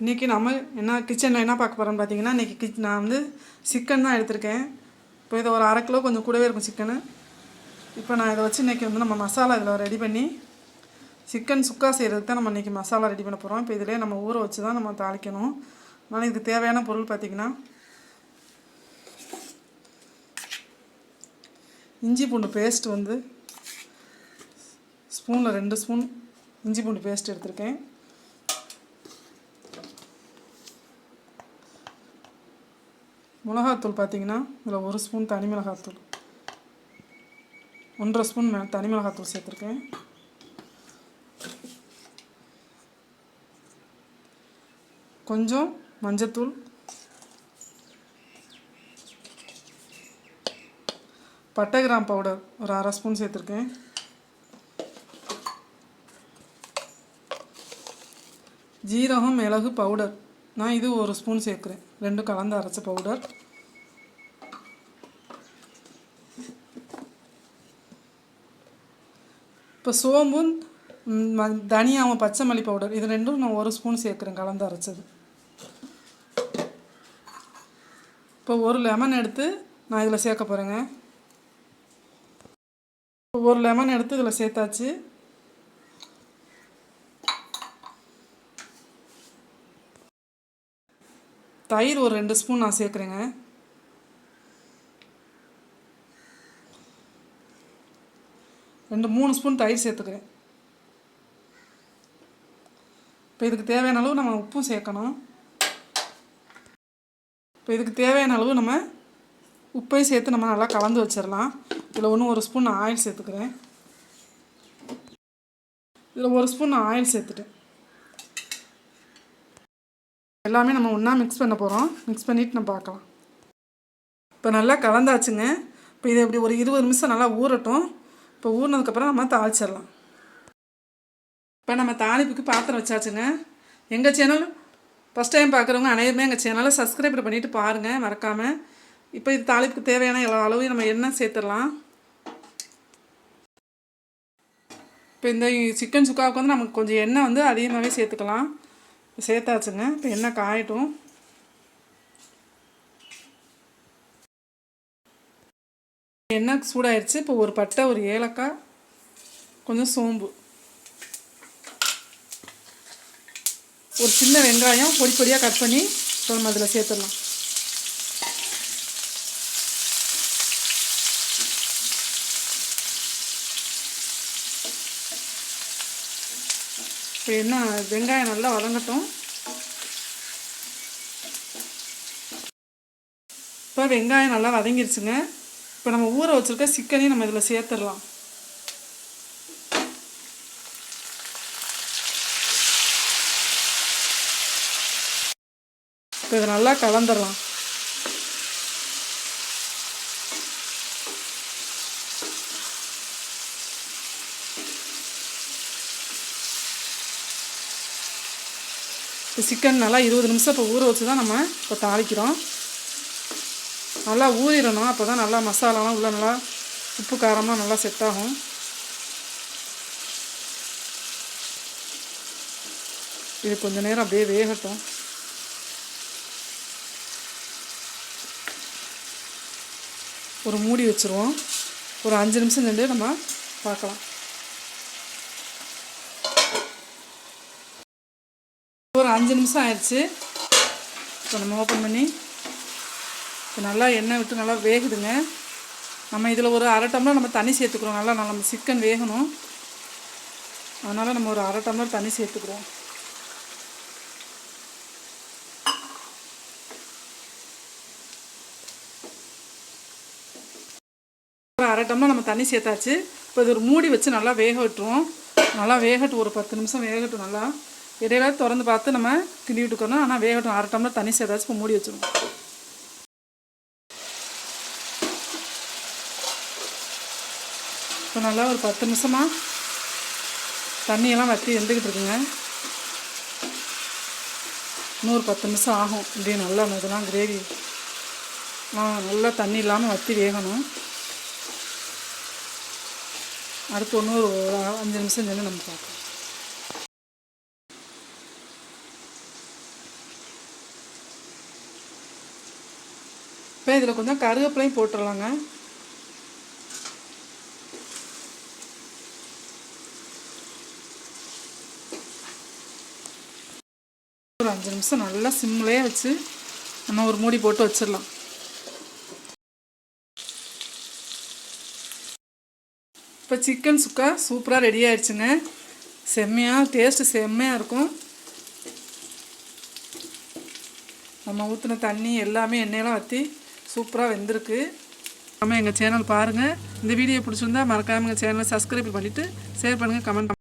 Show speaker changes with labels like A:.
A: இன்றைக்கி நம்ம என்ன கிச்சனில் என்ன பார்க்க போகிறோம்னு பார்த்தீங்கன்னா இன்றைக்கி கிச் நான் வந்து சிக்கன் தான் எடுத்திருக்கேன். இப்போ இதை ஒரு அரை கிலோ கொஞ்சம் கூடவே இருக்கும் சிக்கனு இப்போ நான் இதை வச்சு இன்றைக்கி வந்து நம்ம மசாலா இதில் ரெடி பண்ணி சிக்கன் சுக்கா செய்கிறதுக்கு தான் நம்ம இன்றைக்கி மசாலா ரெடி பண்ண போகிறோம் இப்போ இதிலே நம்ம ஊற வச்சு தான் நம்ம தாளிக்கணும். அதனால் இதுக்கு தேவையான பொருள் பார்த்திங்கன்னா இஞ்சி பூண்டு பேஸ்ட் வந்து ஸ்பூனில் ரெண்டு ஸ்பூன் இஞ்சி பூண்டு பேஸ்ட் எடுத்திருக்கேன். மிளகாத்தூள் பார்த்தீங்கன்னா இதில் ஒரு ஸ்பூன் தனி மிளகாத்தூள். ஒன்றரை ஸ்பூன் மே தனி மிளகாத்தூள் சேர்த்துருக்கேன். கொஞ்சம் மஞ்சத்தூள். பட்டை கிராம் பவுடர் ஒரு அரை ஸ்பூன் சேர்த்துருக்கேன். ஜீரகம் மிளகு பவுடர். நான் இது ஒரு ஸ்பூன் சேர்க்குறேன். ரெண்டும் கலந்து அரைச்ச பவுடர் இப்போ சோம்பும் ம- தனியாவும் பச்சை மல்லி பவுடர் இது ரெண்டும் நான் ஒரு ஸ்பூன் சேர்க்குறேன் கலந்து அரைச்சது. இப்போ ஒரு லெமன் எடுத்து நான் இதில் சேர்க்க போகிறேங்க ஒரு லெமன் எடுத்து இதில் சேர்த்தாச்சு. தயிர் ஒரு ரெண்டு ஸ்பூன் நான் சேர்க்குறேங்க. ரெண்டு மூணு ஸ்பூன் தயிர் சேர்த்துக்கிறேன். இப்போ இதுக்கு தேவையான அளவு நம்ம உப்பும் சேர்க்கணும். இப்போ இதுக்கு தேவையான அளவு நம்ம உப்பையும் சேர்த்து நம்ம நல்லா கலந்து வச்சிடலாம் இதில் ஒன்று ஒரு ஸ்பூன் ஆயில் சேர்த்துக்கிறேன். இதில் ஒரு ஸ்பூன் ஆயில் சேர்த்துட்டேன். எல்லாமே நம்ம ஒன்றா மிக்ஸ் பண்ண போகிறோம் மிக்ஸ் பண்ணிவிட்டு நம்ம பார்க்கலாம். இப்போ நல்லா கலந்தாச்சுங்க. இப்போ இது இப்படி ஒரு இருபது நிமிஷம் நல்லா ஊறட்டும். இப்போ ஊறினதுக்கப்புறம் நம்ம தாளிச்சிடலாம். இப்போ நம்ம தாளிப்புக்கு பாத்திரம் வச்சாச்சுங்க. எங்கள் சேனல் ஃபஸ்ட் டைம் பார்க்குறவங்க அனைவருமே எங்கள் சேனலை சப்ஸ்கிரைப் பண்ணிவிட்டு பாருங்கள் மறக்காமல் இப்போ இது தாளிப்புக்கு தேவையான எல்லா அளவையும் நம்ம எண்ணெய் சேர்த்துடலாம். இப்போ இந்த சிக்கன் சுக்காவுக்கு வந்து நமக்கு கொஞ்சம் எண்ணெய் வந்து அதிகமாகவே சேர்த்துக்கலாம். சேர்த்தாச்சுங்க. இப்போ எண்ணெய் காயட்டும்? எண்ணெய் சூடாயிடுச்சு இப்போ ஒரு பட்டை ஒரு ஏலக்காய் கொஞ்சம் சோம்பு. ஒரு சின்ன வெங்காயம் பொடி பொடியாக கட் பண்ணி இப்போ நம்ம அதில் சேர்த்துடலாம். இப்போ என்ன வெங்காயம் நல்லா வதங்கட்டும். இப்போ வெங்காயம் நல்லா வதங்கிருச்சுங்க. இப்போ நம்ம ஊற வச்சுருக்க சிக்கனையும் நம்ம இதில் சேர்த்துடலாம். இப்போ இதை நல்லா கலந்துடலாம். சிக்கன் நல்லா இருபது நிமிஷம் இப்போ ஊற வச்சு தான் நம்ம இப்போ தாளிக்கிறோம். நல்லா ஊறிடணும். அப்போ தான் நல்லா மசாலாலாம் உள்ளே நல்லா உப்பு காரமாக நல்லா செட் ஆகும். இது கொஞ்ச நேரம் அப்படியே வேகட்டும். ஒரு மூடி வச்சுருவோம். ஒரு அஞ்சு நிமிஷம் சென்று நம்ம பார்க்கலாம். ஒரு அஞ்சு நிமிஷம் ஆயிடுச்சு. இப்போ நம்ம ஓப்பன் பண்ணி இப்போ நல்லா எண்ணெய் விட்டு நல்லா வேகுதுங்க. நம்ம இதில் ஒரு அரை டம்ளர் நம்ம தண்ணி சேர்த்துக்கிறோம். நல்லா நம்ம சிக்கன் வேகணும். அதனால் நம்ம ஒரு அரை டம்ளர் தண்ணி சேர்த்துக்கிறோம். ஒரு அரை டம்ளர் நம்ம தண்ணி சேர்த்தாச்சு. இப்போ இது ஒரு மூடி வச்சு நல்லா வேக விட்டுருவோம் நல்லா வேகட்டும். ஒரு பத்து நிமிஷம் வேகட்டும் நல்லா. இடையில திறந்து பார்த்து நம்ம கிண்டி விட்டுக்கணும் ஆனால் வேகட்டும். அரை டம்ளர் தண்ணி சேர்த்தாச்சு. இப்போ மூடி வச்சிருவோம். இப்போ நல்லா ஒரு பத்து நிமிஷமாக தண்ணியெல்லாம் வற்றி எழுந்துக்கிட்டு இருக்குங்க. நூறு பத்து நிமிஷம் ஆகும். இப்படி நல்லா இதெல்லாம் கிரேவி நல்லா தண்ணி இல்லாமல் வற்றி வேகணும். அடுத்து ஒன்று ஒரு அஞ்சு நிமிஷம் சென்று நம்ம பார்க்கலாம். இப்போ இதில் கொஞ்சம் கருவேப்பிலையும் போட்டுடலாங்க ஒரு அஞ்சு நிமிஷம் நல்லா சிம்லேயே வச்சு நம்ம ஒரு மூடி போட்டு வச்சிடலாம். இப்போ சிக்கன் சுக்கா சூப்பராக ரெடி ஆயிடுச்சுங்க. செம்மையாக டேஸ்ட்டு செம்மையாக இருக்கும். நம்ம ஊற்றின தண்ணி எல்லாமே எண்ணெயெல்லாம் வற்றி சூப்பராக வெந்திருக்கு. நம்ம எங்கள் சேனல் பாருங்கள் இந்த வீடியோ பிடிச்சிருந்தா மறக்காமல் எங்கள் சேனலை சப்ஸ்கிரைப் பண்ணிவிட்டு ஷேர் பண்ணுங்கள் கமெண்ட்